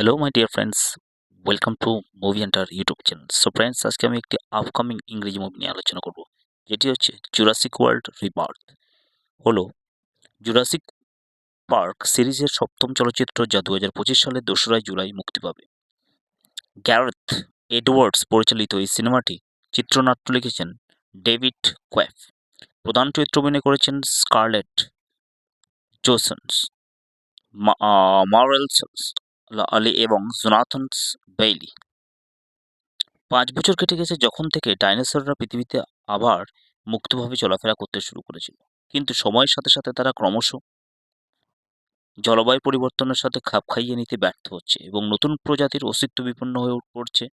Hello my dear friends welcome to Movie Hunter YouTube channel so friends আজকে আমি একটি upcoming ইংরেজি movie নিয়ে আলোচনা করব। যেটি হচ্ছে জুরাসিক ওয়ার্ল্ড রিবার্থ হলো জুরাসিক পার্ক সিরিজের সপ্তম চলচ্চিত্র যা দু হাজার পঁচিশ সালের দোসরাই জুলাই মুক্তি পাবে। গ্যারেথ এডওয়ার্ডস পরিচালিত এই সিনেমাটি চিত্রনাট্য লিখেছেন ডেভিড কোয়েফ প্রধান চরিত্র অভিনয় করেছেন স্কারলেট জোসন্স মারেলস আলী এবং জোনাথনস বেইলি। পাঁচ বছর কেটে গেছে যখন থেকে ডাইনোসররা পৃথিবীতে আবার মুক্তভাবে চলাফেরা করতে শুরু করেছিল। কিন্তু সময়ের সাথে সাথে তারা ক্রমশ জলবায়ু পরিবর্তনের সাথে খাপ খাইয়ে নিতে ব্যর্থ হচ্ছে এবং নতুন প্রজাতির অস্তিত্ব বিপন্ন হয়ে পড়ছে।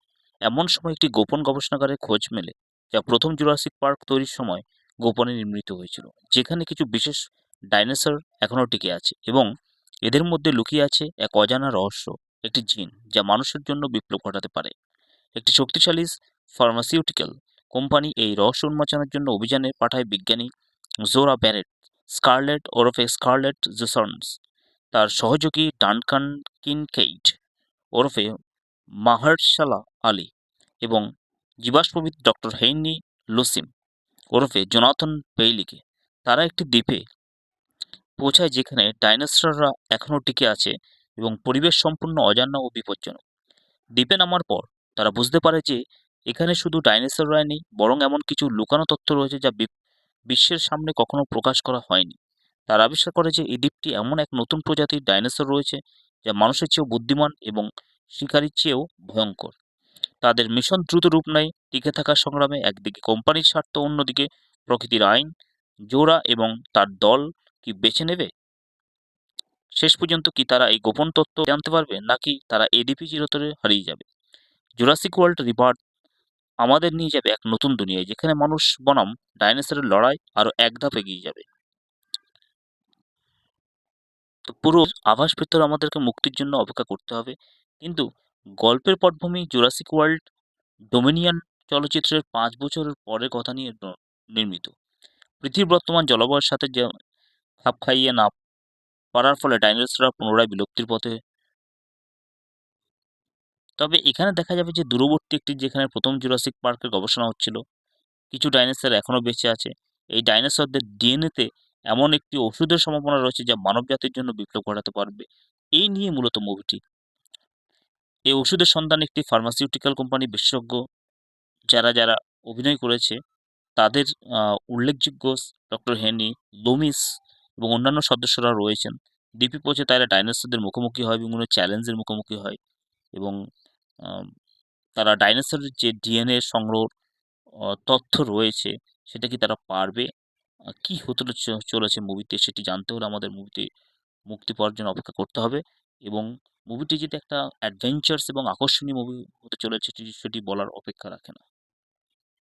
এমন সময় একটি গোপন গবেষণাগারে খোঁজ মেলে যা প্রথম জুরাসিক পার্ক তৈরির সময় গোপনে নির্মিত হয়েছিল, যেখানে কিছু বিশেষ ডাইনোসর এখনও টিকে আছে এবং এদের মধ্যে লুকিয়ে আছে এক অজানা রহস্য, একটি জিন যা মানুষের জন্য বিপ্লব ঘটাতে পারে। একটি শক্তিশালী ফার্মাসিউটিক্যাল কোম্পানি এই রহস্য উন্মোচনের জন্য অভিযানে পাঠায় বিজ্ঞানী জোরা ব্যারেট স্কারলেট ওরফে স্কারলেট জোসন্স তার সহযোগী ডানকান কিনকেইট ওরফে মাহারশালা আলী এবং জীবাশ্মবিদ ডক্টর হেইনি লুসিম ওরফে জোনাথন পেইলিকে তারা একটি দ্বীপে পৌঁছায় যেখানে ডাইনোসররা এখনও টিকে আছে এবং পরিবেশ সম্পূর্ণ অজানা ও বিপজ্জনক। দ্বীপে নামার পর তারা বুঝতে পারে যে এখানে শুধু ডাইনোসররাই নেই, বরং এমন কিছু লুকানো তথ্য রয়েছে যা বিশ্বের সামনে কখনো প্রকাশ করা হয়নি। তারা আবিষ্কার করে যে এই দ্বীপটি এমন এক নতুন প্রজাতির ডাইনোসর রয়েছে যা মানুষের চেয়েও বুদ্ধিমান এবং শিকারির চেয়েও ভয়ঙ্কর। তাদের মিশন দ্রুত রূপ নেয়, টিকে থাকার সংগ্রামে একদিকে কোম্পানির স্বার্থ, অন্যদিকে প্রকৃতির আইন, জোড়া এবং তার দল কি বেছে নেবে? শেষ পর্যন্ত কি তারা এই গোপন তথ্য জানতে পারবে, নাকি তারা এডিপি চিরতরে হারিয়ে যাবে? জুরাসিক ওয়ার্ল্ড রিভার্ট আমাদের নিয়ে যাবে এক নতুন দুনিয়ায়, যেখানে মানুষ বনাম ডাইনোসরের লড়াই আরও এক ধাপ এগিয়ে যাবে। তো পুরো আভাস পেতে আমাদেরকে মুক্তির জন্য অপেক্ষা করতে হবে। কিন্তু গল্পের পটভূমি জুরাসিক ওয়ার্ল্ড ডোমিনিয়ন চলচ্চিত্রের পাঁচ বছরের পরের কথা নিয়ে নির্মিত। পৃথিবীর বর্তমান জলবায়ুর সাথে খাপ খাইয়ে না পারার ফলে ডাইনোসররা পুনরায় বিলুপ্তির পথে তবে এখানে দেখা যাবে যে দূরবর্তী একটি যেখানে প্রথম জুরাসিক পার্কের গবেষণা হচ্ছিল, কিছু ডাইনোসর এখনও বেঁচে আছে। এই ডাইনোসরদের ডিএনএতে এমন একটি ওষুধের সম্ভাবনা রয়েছে যা মানবজাতির জন্য বিপ্লব ঘটাতে পারবে। এই নিয়ে মূলত মুভিটি। এই ওষুধের সন্ধান একটি ফার্মাসিউটিক্যাল কোম্পানি বিশেষজ্ঞ যারা যারা অভিনয় করেছে, তাদের উল্লেখযোগ্য ডক্টর হেনি লোমিস এবং অন্যান্য সদস্যরা রয়েছেন। দ্বীপে পৌঁছে তারা ডাইনোসরদের মুখোমুখি হয় বিভিন্ন চ্যালেঞ্জের মুখোমুখি হয় এবং তারা ডাইনোসরের যে ডিএনএ সংগ্রহ তথ্য রয়েছে সেটা কি তারা পারবে? কি হতে চলেছে মুভিতে সেটি জানতে হলে আমাদের মুভিতে মুক্তি পাওয়ার জন্য অপেক্ষা করতে হবে এবং মুভিটি যদি একটা অ্যাডভেঞ্চার্স এবং আকর্ষণীয় মুভি হতে চলেছে সেটি বলার অপেক্ষা রাখে না।